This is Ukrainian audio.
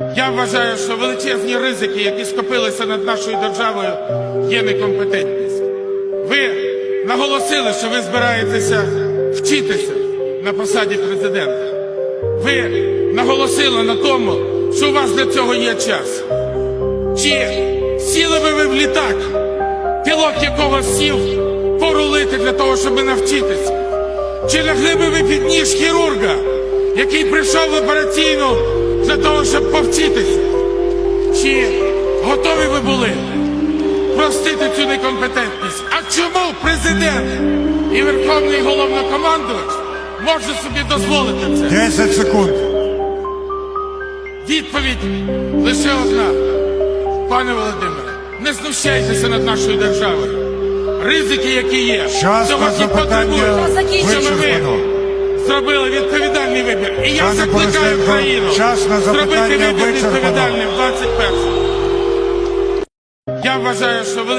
Я вважаю, що величезні ризики, які скопилися над нашою державою, є некомпетентність. Ви наголосили, що ви збираєтеся вчитися на посаді президента. Ви наголосили на тому, що у вас для цього є час. Чи сіли би ви в літак, пілот якого сів порулити для того, щоб навчитися? Чи лягли би ви під ніж хірурга, який прийшов в операційну для того, щоб повчитися? Чи готові ви були простити цю некомпетентність? А чому президент і верховний головнокомандувач може собі дозволити це? 10 секунд. Відповідь лише одна. Пане Володимире, не знущайтеся над нашою державою. Ризики, які є, сьогодні потребують, щоб вичерпано. ви зробили відповідальний вибір. І я Пане закликаю Порошенко, країну час на зробити запитання вибір вичерпано. відповідальним в 21 Я вважаю, що.